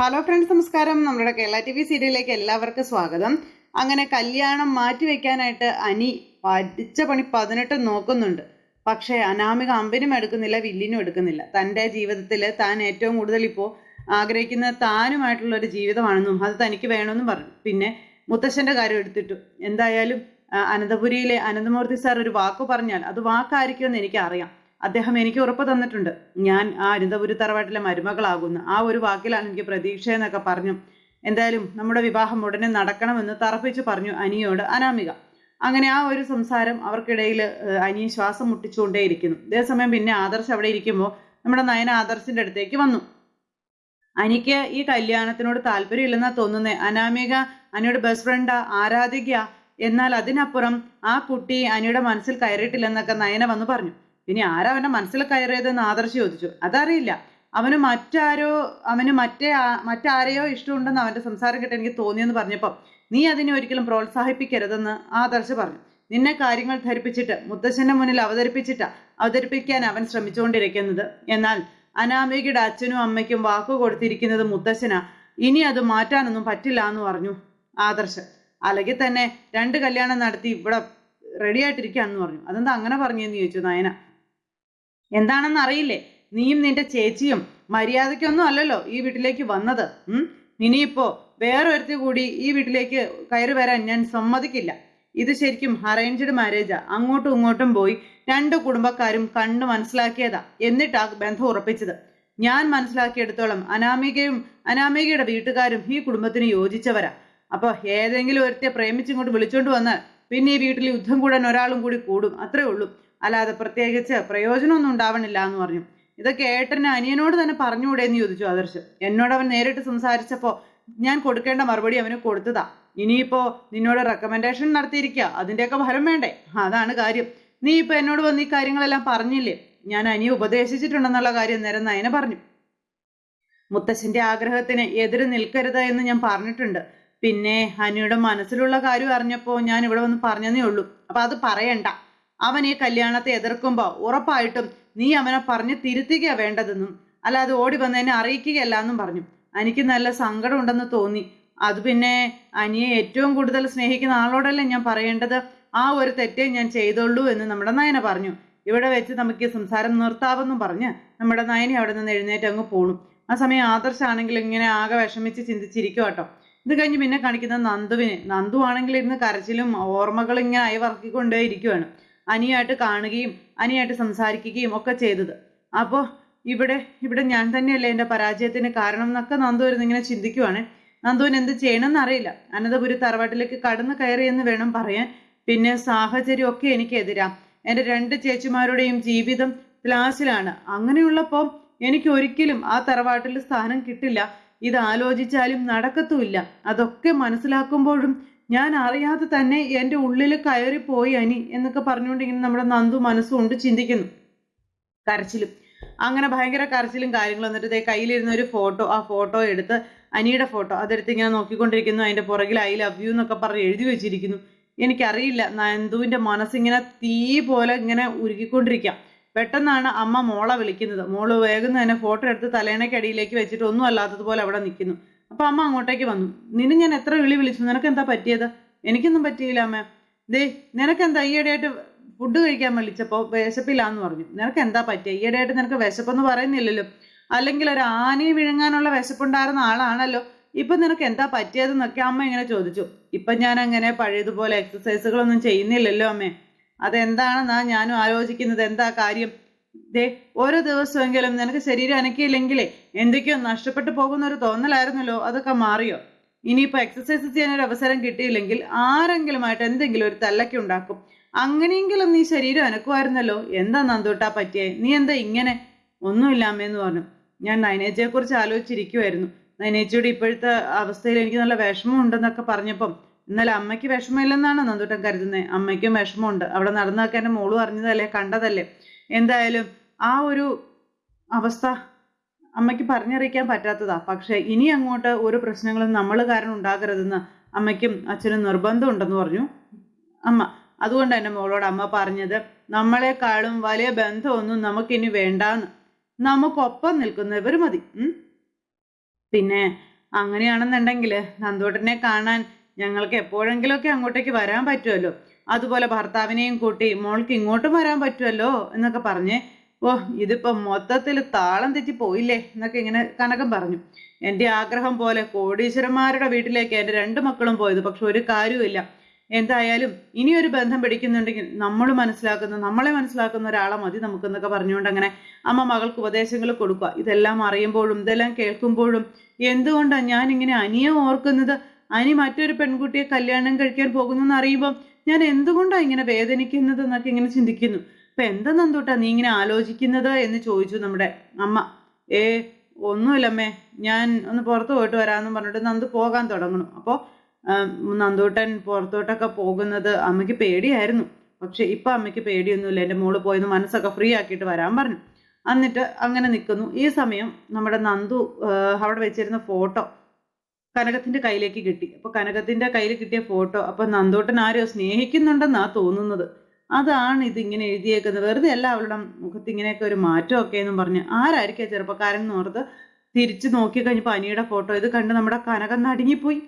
Hello friends നമസ്കാരം. നമ്മുടെ Kerala T V സീരിയലിലേക്ക് എല്ലാവർക്കും സ്വാഗതം. അങ്ങനെ കല്യാണം മാറ്റിവെക്കാനായിട്ട് അനി പഠിച്ച പണി പതിനെട്ട് നോക്കുന്നുണ്ട്. പക്ഷേ അനാമിക അമ്പിനും എടുക്കുന്നില്ല വില്ലിനും എടുക്കുന്നില്ല. തന്റെ ജീവിതത്തിൽ താൻ ഏറ്റവും കൂടുതൽ ഇപ്പോൾ ആഗ്രഹിക്കുന്ന താനുമായിട്ടുള്ള ഒരു ജീവിതമാണെന്നും അത് തനിക്ക് വേണമെന്നും പറഞ്ഞു. പിന്നെ മുത്തശ്ശന്റെ കാര്യം എടുത്തിട്ടു. എന്തായാലും അനന്തപുരിയിലെ അനന്തമൂർത്തി സാർ ഒരു വാക്ക് പറഞ്ഞാൽ അത് വാക്കായിരിക്കുമെന്ന് എനിക്കറിയാം. അദ്ദേഹം എനിക്ക് ഉറപ്പ് തന്നിട്ടുണ്ട്. ഞാൻ ആ അനന്തപുരി തറവാട്ടിലെ മരുമകളാകുന്നു. ആ ഒരു വാക്കിലാണ് എനിക്ക് പ്രതീക്ഷ എന്നൊക്കെ പറഞ്ഞു. എന്തായാലും നമ്മുടെ വിവാഹം ഉടനെ നടക്കണമെന്ന് തറപ്പിച്ച് പറഞ്ഞു അനിയോട് അനാമിക. അങ്ങനെ ആ ഒരു സംസാരം അവർക്കിടയിൽ അനി ശ്വാസം മുട്ടിച്ചുകൊണ്ടേയിരിക്കുന്നു. അതേസമയം പിന്നെ ആദർശ് അവിടെ ഇരിക്കുമ്പോൾ നമ്മുടെ നയന ആദർശിന്റെ അടുത്തേക്ക് വന്നു. അനിക്ക് ഈ കല്യാണത്തിനോട് താല്പര്യമില്ലെന്നാ തോന്നുന്നേ. അനാമിക അനിയുടെ ബെസ്റ്റ് ഫ്രണ്ടാ ആരാധിക. എന്നാൽ അതിനപ്പുറം ആ കുട്ടി അനിയുടെ മനസ്സിൽ കയറിയിട്ടില്ലെന്നൊക്കെ നയന വന്ന് പറഞ്ഞു. പിന്നെ ആരാ അവന്റെ മനസ്സിൽ കയറിയതെന്ന് ആദർശ് ചോദിച്ചു. അതറിയില്ല. അവന് മറ്റാരോ അവന് മറ്റേ മറ്റാരെയോ ഇഷ്ടമുണ്ടെന്ന് അവന്റെ സംസാരം കേട്ട് എനിക്ക് തോന്നിയെന്ന് പറഞ്ഞപ്പോൾ നീ അതിനെ ഒരിക്കലും പ്രോത്സാഹിപ്പിക്കരുതെന്ന് ആദർശ് പറഞ്ഞു. നിന്നെ കാര്യങ്ങൾ ധരിപ്പിച്ചിട്ട് മുത്തശ്ശന്റെ മുന്നിൽ അവതരിപ്പിച്ചിട്ട് അവതരിപ്പിക്കാൻ അവൻ ശ്രമിച്ചുകൊണ്ടിരിക്കുന്നത്. എന്നാൽ അനാമികയുടെ അച്ഛനും അമ്മയ്ക്കും വാക്കു കൊടുത്തിരിക്കുന്നത് മുത്തശ്ശനാ ഇനി അത് മാറ്റാനൊന്നും പറ്റില്ല എന്ന് പറഞ്ഞു ആദർശ്. അല്ലെങ്കിൽ തന്നെ രണ്ട് കല്യാണം നടത്തി ഇവിടെ റെഡി ആയിട്ടിരിക്കുകയാണെന്ന് പറഞ്ഞു. അതെന്താ അങ്ങനെ പറഞ്ഞെന്ന് ചോദിച്ചു നയന. എന്താണെന്ന് അറിയില്ലേ? നീയും നിന്റെ ചേച്ചിയും മര്യാദയ്ക്കൊന്നും അല്ലല്ലോ ഈ വീട്ടിലേക്ക് വന്നത്. ഇനിയിപ്പോ വേറൊരുത്തി കൂടി ഈ വീട്ടിലേക്ക് കയറി വരാൻ ഞാൻ സമ്മതിക്കില്ല. ഇത് ശരിക്കും അറേഞ്ച്ഡ് മാരേജാ അങ്ങോട്ടും ഇങ്ങോട്ടും പോയി രണ്ട് കുടുംബക്കാരും കണ്ടു മനസ്സിലാക്കിയതാ. എന്നിട്ടാ ബന്ധം ഉറപ്പിച്ചത്. ഞാൻ മനസ്സിലാക്കിയെടുത്തോളം അനാമികയും അനാമികയുടെ വീട്ടുകാരും ഈ കുടുംബത്തിന് യോജിച്ചവരാ. അപ്പൊ ഏതെങ്കിലും ഒരുത്തെ പ്രേമിച്ചിങ്ങോട്ട് വിളിച്ചോണ്ട് വന്നാൽ പിന്നെ ഈ വീട്ടിൽ യുദ്ധം കൂടാൻ ഒരാളും കൂടി കൂടും. അത്രേ ഉള്ളൂ. അല്ലാതെ പ്രത്യേകിച്ച് പ്രയോജനമൊന്നും ഉണ്ടാവണില്ല എന്ന് പറഞ്ഞു. ഇതൊക്കെ ഏട്ടന് അനിയനോട് തന്നെ പറഞ്ഞുകൂടെ എന്ന് ചോദിച്ചു ആദർശ്. എന്നോട് അവൻ നേരിട്ട് സംസാരിച്ചപ്പോൾ ഞാൻ കൊടുക്കേണ്ട മറുപടി അവന് കൊടുത്തതാ. ഇനിയിപ്പോ നിന്നോട് റെക്കമെൻഡേഷൻ നടത്തിയിരിക്കുക അതിന്റെയൊക്കെ ഫലം വേണ്ടേ? അതാണ് കാര്യം. നീ ഇപ്പൊ എന്നോട് വന്ന് ഈ കാര്യങ്ങളെല്ലാം പറഞ്ഞില്ലേ? ഞാൻ അനിയെ ഉപദേശിച്ചിട്ടുണ്ടെന്നുള്ള കാര്യം നേരം നയനെ പറഞ്ഞു. മുത്തശ്ശന്റെ ആഗ്രഹത്തിന് എതിര് നിൽക്കരുത് എന്ന് ഞാൻ പറഞ്ഞിട്ടുണ്ട്. പിന്നെ അനിയുടെ മനസ്സിലുള്ള കാര്യം അറിഞ്ഞപ്പോൾ ഞാൻ ഇവിടെ വന്ന് പറഞ്ഞതേ ഉള്ളൂ. അപ്പൊ അത് പറയണ്ട. അവൻ ഈ കല്യാണത്തെ എതിർക്കുമ്പോൾ ഉറപ്പായിട്ടും നീ അവനെ പറഞ്ഞ് തിരുത്തുക വേണ്ടതെന്നും അല്ലാതെ ഓടി വന്ന് എന്നെ അറിയിക്കുകയല്ല എന്നും പറഞ്ഞു. എനിക്ക് നല്ല സങ്കടമുണ്ടെന്ന് തോന്നി. അത് പിന്നെ അനിയെ ഏറ്റവും കൂടുതൽ സ്നേഹിക്കുന്ന ആളോടല്ലേ ഞാൻ പറയേണ്ടത്? ആ ഒരു തെറ്റേ ഞാൻ ചെയ്തോളൂ എന്ന് നമ്മുടെ നയന പറഞ്ഞു. ഇവിടെ വെച്ച് നമുക്ക് സംസാരം നിർത്താവെന്നും പറഞ്ഞ് നമ്മുടെ നയനി അവിടെ നിന്ന് എഴുന്നേറ്റ് അങ്ങ് പോണു. ആ സമയം ആദർശാണെങ്കിൽ ഇങ്ങനെ ആകെ വിഷമിച്ച് ചിന്തിച്ചിരിക്കും കേട്ടോ. ഇത് കഴിഞ്ഞ് പിന്നെ കാണിക്കുന്ന നന്ദുവിന് നന്ദു ആണെങ്കിൽ ഇരുന്ന് കരച്ചിലും ഓർമ്മകൾ ഇങ്ങനെ അയവർക്കിക്കൊണ്ടേ ഇരിക്കുവാണ് അനിയായിട്ട് കാണുകയും അനിയായിട്ട് സംസാരിക്കുകയും ഒക്കെ ചെയ്തത്. അപ്പോൾ ഇവിടെ ഇവിടെ ഞാൻ തന്നെയല്ലേ എന്റെ പരാജയത്തിന് കാരണം എന്നൊക്കെ നന്ദു ഇരുന്ന് ഇങ്ങനെ ചിന്തിക്കുവാണ്. നന്ദുവിന് എന്ത് ചെയ്യണമെന്ന് അറിയില്ല. അനന്തപുരി തറവാട്ടിലേക്ക് കടന്നു എന്ന് വേണം പറയാൻ. പിന്നെ സാഹചര്യം ഒക്കെ എനിക്കെതിരാ. എന്റെ രണ്ട് ചേച്ചിമാരുടെയും ജീവിതം ക്ലാസ്സിലാണ് അങ്ങനെയുള്ളപ്പോൾ എനിക്ക് ഒരിക്കലും ആ തറവാട്ടിൽ സ്ഥാനം കിട്ടില്ല. ഇത് ആലോചിച്ചാലും നടക്കത്തുമില്ല. അതൊക്കെ മനസ്സിലാക്കുമ്പോഴും ഞാൻ അറിയാതെ തന്നെ എന്റെ ഉള്ളിൽ കയറിപ്പോയി അനി എന്നൊക്കെ പറഞ്ഞുകൊണ്ട് ഇങ്ങനെ നമ്മുടെ നന്ദു മനസ്സുകൊണ്ട് ചിന്തിക്കുന്നു. കരച്ചിലും. അങ്ങനെ ഭയങ്കര കരച്ചിലും കാര്യങ്ങളും എന്നിട്ട് ദേ കയ്യിലിരുന്ന ഒരു ഫോട്ടോ ആ ഫോട്ടോ എടുത്ത് അനിയുടെ ഫോട്ടോ അതെടുത്ത് ഇങ്ങനെ നോക്കിക്കൊണ്ടിരിക്കുന്നു. അതിന്റെ പുറകിൽ ഐ ലവ് യു എന്നൊക്കെ പറഞ്ഞ് എഴുതി വെച്ചിരിക്കുന്നു. എനിക്കറിയില്ല നന്ദുവിന്റെ മനസ്സിങ്ങനെ തീ പോലെ ഇങ്ങനെ ഉരുകിക്കൊണ്ടിരിക്കാം. പെട്ടെന്നാണ് അമ്മ മോളെ വിളിക്കുന്നത്. മോൾ വേഗം തന്നെ ഫോട്ടോ എടുത്ത് തലേണയ്ക്കടിയിലേക്ക് വെച്ചിട്ട് ഒന്നും അല്ലാത്തതുപോലെ അവിടെ നിൽക്കുന്നു. അപ്പൊ അമ്മ അങ്ങോട്ടേക്ക് വന്നു. നിന്നെ ഞാൻ എത്ര വിളി വിളിച്ചു? നിനക്ക് എന്താ പറ്റിയത്? എനിക്കൊന്നും പറ്റിയില്ല അമ്മ. ദേ നിനക്ക് എന്താ ഈയിടെയായിട്ട് ഫുഡ് കഴിക്കാൻ വിളിച്ചപ്പോൾ വിശപ്പില്ലാന്ന് പറഞ്ഞു. നിനക്ക് എന്താ പറ്റിയ? ഈയിടെയായിട്ട് നിനക്ക് വിശപ്പെന്ന് പറയുന്നില്ലല്ലോ. അല്ലെങ്കിൽ ഒരു ആനയെ വിഴുങ്ങാനുള്ള വിശപ്പുണ്ടായിരുന്ന ആളാണല്ലോ. ഇപ്പൊ നിനക്ക് എന്താ പറ്റിയതെന്നൊക്കെ അമ്മ ഇങ്ങനെ ചോദിച്ചു. ഇപ്പൊ ഞാൻ അങ്ങനെ പഴയതുപോലെ എക്സസൈസുകളൊന്നും ചെയ്യുന്നില്ലല്ലോ അമ്മേ. അതെന്താണെന്നാ ഞാനും ആലോചിക്കുന്നത്? എന്താ കാര്യം? ദേ ഓരോ ദിവസമെങ്കിലും നിനക്ക് ശരീരം അനക്കിയില്ലെങ്കിലേ എന്തൊക്കെയോ നഷ്ടപ്പെട്ടു പോകുന്ന ഒരു തോന്നലായിരുന്നല്ലോ അതൊക്കെ മാറിയോ? ഇനിയിപ്പോൾ എക്സസൈസ് ചെയ്യാൻ ഒരു അവസരം കിട്ടിയില്ലെങ്കിൽ ആരെങ്കിലുമായിട്ട് എന്തെങ്കിലും ഒരു തല്ലൊക്കെ ഉണ്ടാക്കും. അങ്ങനെയെങ്കിലും നീ ശരീരം അനക്കുമായിരുന്നല്ലോ. എന്താ നന്ദോട്ടാ പറ്റിയേ? നീ എന്താ ഇങ്ങനെ? ഒന്നുമില്ല അമ്മയെന്ന് പറഞ്ഞു. ഞാൻ നൈനേച്ചയെ കുറിച്ച് ആലോചിച്ചിരിക്കുമായിരുന്നു നൈനേച്ചിയുടെ ഇപ്പോഴത്തെ അവസ്ഥയിൽ എനിക്ക് നല്ല വിഷമം ഉണ്ടെന്നൊക്കെ പറഞ്ഞപ്പം എന്നാലും അമ്മയ്ക്ക് വിഷമമില്ലെന്നാണ് നന്ദൂട്ടൻ കരുതുന്നത് അമ്മയ്ക്കും വിഷമമുണ്ട്. അവിടെ നടന്നൊക്കെ എന്റെ മോൾ അറിഞ്ഞതല്ലേ കണ്ടതല്ലേ? എന്തായാലും ആ ഒരു അവസ്ഥ അമ്മയ്ക്ക് പറഞ്ഞറിയിക്കാൻ പറ്റാത്തതാ. പക്ഷേ ഇനി അങ്ങോട്ട് ഒരു പ്രശ്നങ്ങളും നമ്മൾ കാരണം ഉണ്ടാകരുതെന്ന് അമ്മയ്ക്കും അച്ഛനും നിർബന്ധമുണ്ടെന്ന് പറഞ്ഞു. അമ്മ അതുകൊണ്ട് എന്റെ മോളോട് അമ്മ പറഞ്ഞത് നമ്മളെക്കാളും വലിയ ബന്ധമൊന്നും നമുക്കിനി വേണ്ടാന്ന്. നമുക്കൊപ്പം നിൽക്കുന്നവർ മതി പിന്നെ അങ്ങനെയാണെന്നുണ്ടെങ്കിൽ നന്ദോട്ടനെ കാണാൻ ഞങ്ങൾക്ക് എപ്പോഴെങ്കിലുമൊക്കെ അങ്ങോട്ടേക്ക് വരാൻ പറ്റുമല്ലോ. അതുപോലെ ഭർത്താവിനെയും കൂട്ടി മോൾക്ക് ഇങ്ങോട്ടും വരാൻ പറ്റുമല്ലോ എന്നൊക്കെ പറഞ്ഞ് ഓ ഇതിപ്പോ മൊത്തത്തിൽ താളം തെറ്റി പോയില്ലേ? എന്നൊക്കെ ഇങ്ങനെ കനകം പറഞ്ഞു. എന്റെ ആഗ്രഹം പോലെ കോടീശ്വരന്മാരുടെ വീട്ടിലേക്ക് എന്റെ രണ്ട് മക്കളും പോയത് പക്ഷെ ഒരു കാര്യവുമില്ല. എന്തായാലും ഇനിയൊരു ബന്ധം പിടിക്കുന്നുണ്ടെങ്കിൽ നമ്മൾ മനസ്സിലാക്കുന്ന നമ്മളെ മനസ്സിലാക്കുന്ന ഒരാളെ മതി നമുക്കെന്നൊക്കെ പറഞ്ഞുകൊണ്ട് അങ്ങനെ അമ്മ മകൾക്ക് ഉപദേശങ്ങൾ കൊടുക്കുക. ഇതെല്ലാം അറിയുമ്പോഴും ഇതെല്ലാം കേൾക്കുമ്പോഴും എന്തുകൊണ്ടാണ് ഞാൻ ഇങ്ങനെ അനിയെ ഓർക്കുന്നത്? അനി മറ്റൊരു പെൺകുട്ടിയെ കല്യാണം കഴിക്കാൻ പോകുന്നു എന്ന് അറിയുമ്പോൾ ഞാൻ എന്തുകൊണ്ടാണ് ഇങ്ങനെ വേദനിക്കുന്നത് എന്നൊക്കെ ഇങ്ങനെ ചിന്തിക്കുന്നു? അപ്പൊ എന്താ നന്ദൂട്ടാ നീ ഇങ്ങനെ ആലോചിക്കുന്നത് എന്ന് ചോദിച്ചു നമ്മുടെ അമ്മ. ഏ ഒന്നുമില്ലമ്മേ ഞാൻ ഒന്ന് പുറത്ത് പോയിട്ട് വരാമെന്ന് പറഞ്ഞിട്ട് നന്ദു പോകാൻ തുടങ്ങണം അപ്പോൾ നന്ദൂട്ടൻ പുറത്തോട്ടൊക്കെ പോകുന്നത് അമ്മയ്ക്ക് പേടിയായിരുന്നു. പക്ഷെ ഇപ്പൊ അമ്മയ്ക്ക് പേടിയൊന്നുമില്ല. എന്റെ മോൾ പോയെന്ന് മനസ്സൊക്കെ ഫ്രീ ആക്കിയിട്ട് വരാൻ പറഞ്ഞു. എന്നിട്ട് അങ്ങനെ നിൽക്കുന്നു. ഈ സമയം നമ്മുടെ നന്ദു അവിടെ വെച്ചിരുന്ന ഫോട്ടോ കനകത്തിന്റെ കയ്യിലേക്ക് കിട്ടി. അപ്പൊ കനകത്തിന്റെ കയ്യിൽ കിട്ടിയ ഫോട്ടോ അപ്പൊ നന്ദോട്ടൻ ആരെയോ സ്നേഹിക്കുന്നുണ്ടെന്നാ തോന്നുന്നത്. അതാണ് ഇത് ഇങ്ങനെ എഴുതിയേക്കുന്നത്. വെറുതെ അല്ല അവളുടെ മുഖത്ത് ഇങ്ങനെയൊക്കെ ഒരു മാറ്റമൊക്കെ എന്നും പറഞ്ഞ്. ആരായിരിക്കും ചെറുപ്പക്കാരൻ എന്ന് ഓർത്ത് തിരിച്ചു നോക്കി കഴിഞ്ഞപ്പോൾ അനിയുടെ ഫോട്ടോ. ഇത് കണ്ട് നമ്മുടെ കനകം നടുങ്ങിപ്പോയി.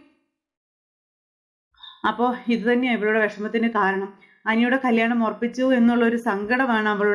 അപ്പോൾ ഇത് തന്നെയാണ് ഇവളുടെ വിഷമത്തിന് കാരണം. അനിയുടെ കല്യാണം ഉറപ്പിച്ചു എന്നുള്ള ഒരു സങ്കടമാണ് അവൾ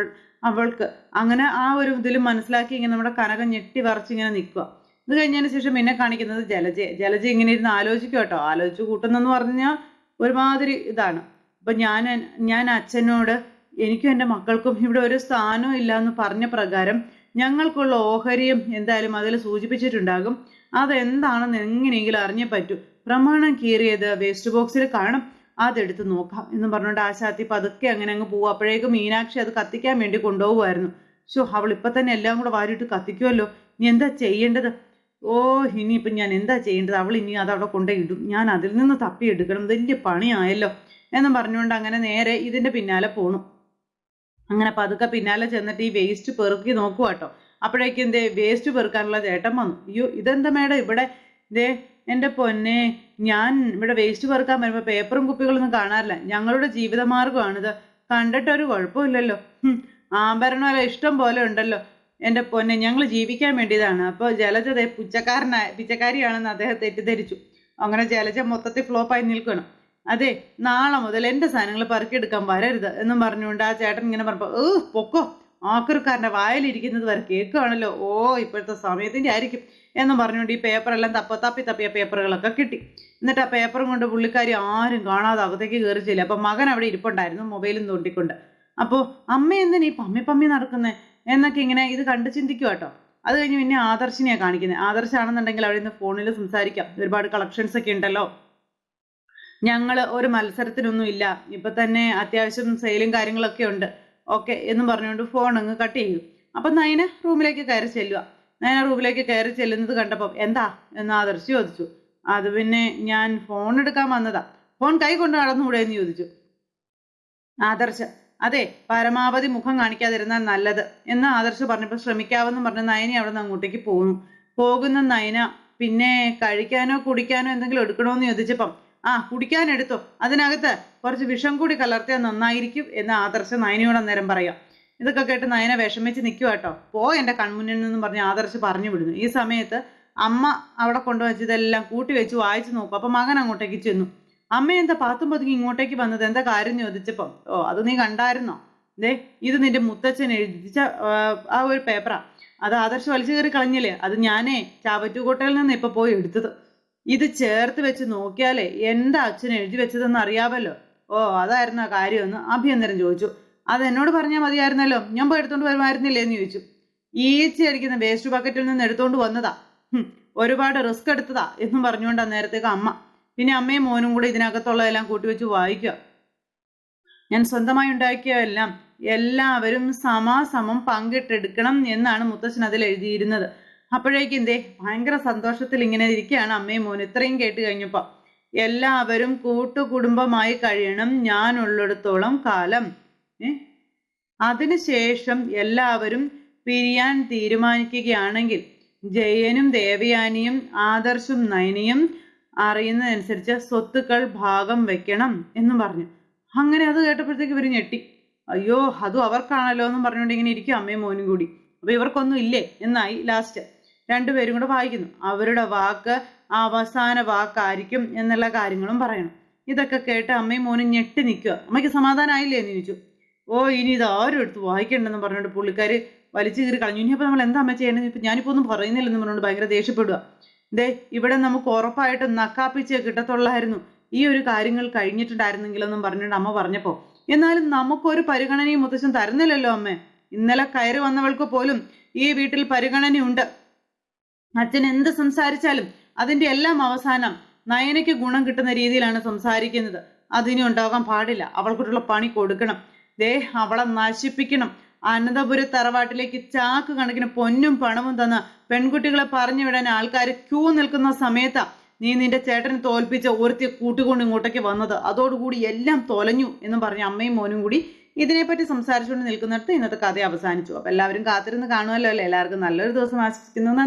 അവൾക്ക്. അങ്ങനെ ആ ഒരു ഇതിൽ മനസ്സിലാക്കി ഇങ്ങനെ നമ്മുടെ കനകം ഞെട്ടി വറച്ചിങ്ങനെ നിൽക്കുക ഇത് കഴിഞ്ഞതിന് ശേഷം എന്നെ കാണിക്കുന്നത് ജലജ ജലജ ഇങ്ങനെ ഇരുന്ന് ആലോചിക്കും കേട്ടോ. ആലോചിച്ച് കൂട്ടുന്നെന്ന് പറഞ്ഞാൽ ഒരുമാതിരി ഇതാണ്. അപ്പൊ ഞാൻ ഞാൻ അച്ഛനോട് എനിക്കും എന്റെ മക്കൾക്കും ഇവിടെ ഒരു സ്ഥാനവും ഇല്ല എന്ന് പറഞ്ഞ പ്രകാരം ഞങ്ങൾക്കുള്ള ഓഹരിയും എന്തായാലും അതിൽ സൂചിപ്പിച്ചിട്ടുണ്ടാകും. അതെന്താണെന്ന് എങ്ങനെയെങ്കിലും അറിഞ്ഞേ പറ്റൂ. പ്രമാണം കീറിയത് വേസ്റ്റ് ബോക്സിൽ കാണും. അതെടുത്ത് നോക്കാം എന്ന് പറഞ്ഞുകൊണ്ട് ആശാത്തി പതുക്കെ അങ്ങനെ അങ്ങ് പോവും. അപ്പോഴേക്കും മീനാക്ഷി അത് കത്തിക്കാൻ വേണ്ടി കൊണ്ടുപോകുമായിരുന്നു ഷോ അവൾ ഇപ്പൊ തന്നെ എല്ലാം കൂടെ വാരിയിട്ട് കത്തിക്കുമല്ലോ ഇനി എന്താ ചെയ്യേണ്ടത്? ഓ ഇനിയിപ്പം ഞാൻ എന്താ ചെയ്യേണ്ടത്? അവൾ ഇനി അത് അവിടെ കൊണ്ടേ ഇടും. ഞാൻ അതിൽ നിന്ന് തപ്പിയെടുക്കണം വലിയ പണിയായല്ലോ എന്നും പറഞ്ഞുകൊണ്ട് അങ്ങനെ നേരെ ഇതിന്റെ പിന്നാലെ പോണു. അങ്ങനെ പതുക്കെ പിന്നാലെ ചെന്നിട്ട് ഈ വേസ്റ്റ് പെറുക്കി നോക്കുക കേട്ടോ അപ്പോഴേക്കും എന്തേ വേസ്റ്റ് പെറുക്കാനുള്ള ചേട്ടൻ വന്നു. അയ്യോ ഇതെന്താ മേഡം ഇവിടെ? ദേ എന്റെ പൊന്നെ ഞാൻ ഇവിടെ വേസ്റ്റ് പെറുക്കാൻ വരുമ്പോൾ പേപ്പറും കുപ്പികളൊന്നും കാണാറില്ല. ഞങ്ങളുടെ ജീവിതമാർഗമാണിത് കണ്ടിട്ടൊരു കുഴപ്പമില്ലല്ലോ. ആഭരണമല്ല ഇഷ്ടം പോലെ ഉണ്ടല്ലോ. എന്റെ പൊന്നെ ഞങ്ങൾ ജീവിക്കാൻ വേണ്ടിയതാണ്. അപ്പോൾ ജലജ ദേ പുച്ചക്കാരനായ പിച്ചക്കാരിയാണെന്ന് അദ്ദേഹം തെറ്റിദ്ധരിച്ചു. അങ്ങനെ ജലജ മൊത്തത്തിൽ ഫ്ലോപ്പായി നിൽക്കണം അതെ നാളെ മുതൽ എന്റെ സാധനങ്ങൾ പറക്കിയെടുക്കാൻ വരരുത് എന്നും പറഞ്ഞുകൊണ്ട് ആ ചേട്ടൻ ഇങ്ങനെ പറഞ്ഞപ്പോൾ ഏ പൊക്കോ ആക്രിക്കാരന്റെ വായിലിരിക്കുന്നത് വരെ കേൾക്കുകയാണല്ലോ ഓ ഇപ്പോഴത്തെ സമയത്തിന്റെ ആയിരിക്കും. എന്നും പറഞ്ഞുകൊണ്ട് ഈ പേപ്പറെല്ലാം തപ്പ തപ്പി തപ്പിയ പേപ്പറുകളൊക്കെ കിട്ടി. എന്നിട്ട് ആ പേപ്പറും കൊണ്ട് പുള്ളിക്കാരി ആരും കാണാതെ അകത്തേക്ക് കയറി ചെല്ലുക അപ്പം മകൻ അവിടെ ഇരിപ്പുണ്ടായിരുന്നു മൊബൈലും തോണ്ടിക്കൊണ്ട്. അപ്പോൾ അമ്മ എന്തിനാ ഈ പമ്മി പമ്മി നടക്കുന്നത് എന്നൊക്കെ ഇങ്ങനെ ഇത് കണ്ട് ചിന്തിക്കുക കേട്ടോ അത് കഴിഞ്ഞ് പിന്നെ ആദർശിനെയാണ് കാണിക്കുന്നത് ആദർശാണെന്നുണ്ടെങ്കിൽ അവിടെ നിന്ന് ഫോണിൽ സംസാരിക്കാം. ഒരുപാട് കളക്ഷൻസ് ഒക്കെ ഉണ്ടല്ലോ. ഞങ്ങൾ ഒരു മത്സരത്തിനൊന്നും ഇല്ല. ഇപ്പൊ തന്നെ അത്യാവശ്യം സെയിലും കാര്യങ്ങളൊക്കെ ഉണ്ട്. ഓക്കെ എന്ന് പറഞ്ഞുകൊണ്ട് ഫോൺ അങ്ങ് കട്ട് ചെയ്യും. അപ്പൊ നയന റൂമിലേക്ക് കയറി ചെല്ലുക നയന റൂമിലേക്ക് കയറി ചെല്ലുന്നത് കണ്ടപ്പോൾ എന്താ എന്ന് ആദർശ് ചോദിച്ചു. അത് പിന്നെ ഞാൻ ഫോൺ എടുക്കാൻ വന്നതാ. ഫോൺ കൈ കൊണ്ട് നടന്നുകൂടെ എന്ന് ചോദിച്ചു. ആദർശ് അതെ പരമാവധി മുഖം കാണിക്കാതിരുന്നാൽ നല്ലത് എന്ന് ആദർശ് പറഞ്ഞപ്പോൾ ശ്രമിക്കാവെന്ന് പറഞ്ഞ നയനി അവിടെ നിന്ന് അങ്ങോട്ടേക്ക് പോകുന്നു. പോകുന്ന നയന പിന്നെ കഴിക്കാനോ കുടിക്കാനോ എന്തെങ്കിലും എടുക്കണോന്ന് ചോദിച്ചപ്പം ആ കുടിക്കാൻ എടുത്തോ അതിനകത്ത് കുറച്ച് വിഷം കൂടി കലർത്തിയാൽ നന്നായിരിക്കും എന്ന് ആദർശ് നയനയോട് അന്നേരം പറയാം. ഇതൊക്കെ കേട്ട് നയന വിഷമിച്ച് നിൽക്കുക കേട്ടോ പോ എന്റെ കൺമുന്നിൽ നിന്നും പറഞ്ഞ് ആദർശ് പറഞ്ഞു വിടുന്നു. ഈ സമയത്ത് അമ്മ അവിടെ കൊണ്ടുവച്ച് ഇതെല്ലാം കൂട്ടി വെച്ച് വായിച്ചു നോക്കും. അപ്പം മകൻ അങ്ങോട്ടേക്ക് ചെന്നു. അമ്മ എന്താ പാത്തും പതുങ്ങി ഇങ്ങോട്ടേക്ക് വന്നത്? എന്താ കാര്യം ചോദിച്ചപ്പം ഓ അത് നീ കണ്ടായിരുന്നോ? ദേ ഇത് നിന്റെ മുത്തച്ഛൻ എഴുതിച്ച ആ, ഒരു പേപ്പറാ അത് ആദർശ് വലിച്ചു കയറി കളഞ്ഞില്ലേ? അത് ഞാനേ ചാവറ്റുകോട്ടയിൽ നിന്ന് ഇപ്പൊ പോയി എടുത്തത്. ഇത് ചേർത്ത് വെച്ച് നോക്കിയാലേ എന്താ അച്ഛൻ എഴുതി വെച്ചതെന്ന് അറിയാമല്ലോ ഓ അതായിരുന്നു ആ കാര്യമെന്ന് അഭ്യന്തരം ചോദിച്ചു. അത് എന്നോട് പറഞ്ഞാൽ മതിയായിരുന്നല്ലോ? ഞാൻ പോയി എടുത്തോണ്ട് വരുമായിരുന്നില്ലേ? എന്ന് ചോദിച്ചു. ഈച്ച അടിക്കുന്ന വേസ്റ്റ് ബക്കറ്റിൽ നിന്ന് എടുത്തോണ്ട് വന്നതാ. ഒരുപാട് റിസ്ക് എടുത്തതാ എന്നും പറഞ്ഞുകൊണ്ട് അന്നേരത്തേക്ക് അമ്മ പിന്നെ അമ്മയും മോനും കൂടി ഇതിനകത്തുള്ളതെല്ലാം കൂട്ടിവെച്ച് വായിക്കുക. ഞാൻ സ്വന്തമായി ഉണ്ടാക്കിയതെല്ലാം എല്ലാവരും സമാസമം പങ്കിട്ടെടുക്കണം എന്നാണ് മുത്തച്ഛൻ അതിൽ എഴുതിയിരുന്നത്. അപ്പോഴേക്കും എന്തേ ഭയങ്കര സന്തോഷത്തിൽ ഇങ്ങനെ ഇരിക്കുകയാണ് അമ്മയും മോനും. ഇത്രയും കേട്ട് കഴിഞ്ഞപ്പോൾ എല്ലാവരും കൂട്ടുകുടുംബമായി കഴിയണം ഞാൻ ഉള്ളിടത്തോളം കാലം അതിനുശേഷം എല്ലാവരും പിരിയാൻ തീരുമാനിക്കുകയാണെങ്കിൽ ജയനും ദേവയാനിയും ആദർശും നയനിയും അറിയുന്നതനുസരിച്ച് സ്വത്തുക്കൾ ഭാഗം വെക്കണം എന്നും പറഞ്ഞു. അങ്ങനെ അത് കേട്ടപ്പോഴത്തേക്ക് ഇവർ ഞെട്ടി. അയ്യോ അതും അവർക്കാണല്ലോ എന്നും പറഞ്ഞുകൊണ്ട് ഇങ്ങനെ ഇരിക്കും അമ്മയും മോനും കൂടി. അപ്പൊ ഇവർക്കൊന്നും ഇല്ലേ? എന്നായി ലാസ്റ്റ് രണ്ടുപേരും കൂടെ വായിക്കുന്നു. അവരുടെ വാക്ക് അവസാന വാക്കായിരിക്കും എന്നുള്ള കാര്യങ്ങളും പറയണം. ഇതൊക്കെ കേട്ട് അമ്മയും മോനും ഞെട്ടി നിൽക്കുക. അമ്മയ്ക്ക് സമാധാനമായില്ലേ എന്ന് ചോദിച്ചു. ഓ ഇനി ഇത് ആരും എടുത്ത് വായിക്കണ്ടെന്ന് പറഞ്ഞുകൊണ്ട് പുള്ളിക്കാർ വലിച്ചു കീറി കളഞ്ഞു. ഇനിയിപ്പോൾ നമ്മൾ എന്താ അമ്മ ചെയ്യേണ്ടത്? ഇപ്പം ഞാനിപ്പോൾ ഒന്നും പറയുന്നില്ലെന്ന് പറഞ്ഞുകൊണ്ട് ഭയങ്കര ദേഷ്യപ്പെടുക ദേ ഇവിടെ നമുക്ക് ഉറപ്പായിട്ടും നക്കാപ്പിച്ചേ കിട്ടത്തുള്ളായിരുന്നു. ഈ ഒരു കാര്യങ്ങൾ കഴിഞ്ഞിട്ടുണ്ടായിരുന്നെങ്കിലെന്നും പറഞ്ഞിട്ട് അമ്മ പറഞ്ഞപ്പോൾ എന്നാലും നമുക്കൊരു പരിഗണനയും മുത്തശ്ശൻ തരുന്നില്ലല്ലോ അമ്മേ. ഇന്നലെ കയറി വന്നവൾക്ക് പോലും ഈ വീട്ടിൽ പരിഗണനയുണ്ട്. അച്ഛൻ എന്ത് സംസാരിച്ചാലും അതിന്റെ എല്ലാം അവസാനം നയനയ്ക്ക് ഗുണം കിട്ടുന്ന രീതിയിലാണ് സംസാരിക്കുന്നത്. അതിനി ഉണ്ടാകാൻ പാടില്ല. അവൾക്കുള്ള പണി കൊടുക്കണം. ദേ അവളെ നശിപ്പിക്കണം. അനന്തപുര തറവാട്ടിലേക്ക് ചാക്ക് കണക്കിന് പൊന്നും പണവും തന്ന പെൺകുട്ടികളെ പറഞ്ഞു വിടാൻ ആൾക്കാർ ക്യൂ നിൽക്കുന്ന സമയത്താ നീ നിന്റെ ചേട്ടനെ തോൽപ്പിച്ച ഒരുത്തി കൂട്ടുകൊണ്ട് ഇങ്ങോട്ടേക്ക് വന്നത്. അതോടുകൂടി എല്ലാം തൊലഞ്ഞു എന്ന് പറഞ്ഞ അമ്മയും മോനും കൂടി ഇതിനെപ്പറ്റി സംസാരിച്ചുകൊണ്ട് നിൽക്കുന്നിടത്ത് ഇന്നത്തെ കഥ അവസാനിച്ചു. അപ്പൊ എല്ലാവരും കാത്തിരുന്ന് കാണുമല്ലോ അല്ലേ? എല്ലാവർക്കും നല്ലൊരു ദിവസം ആശംസിക്കുന്നു.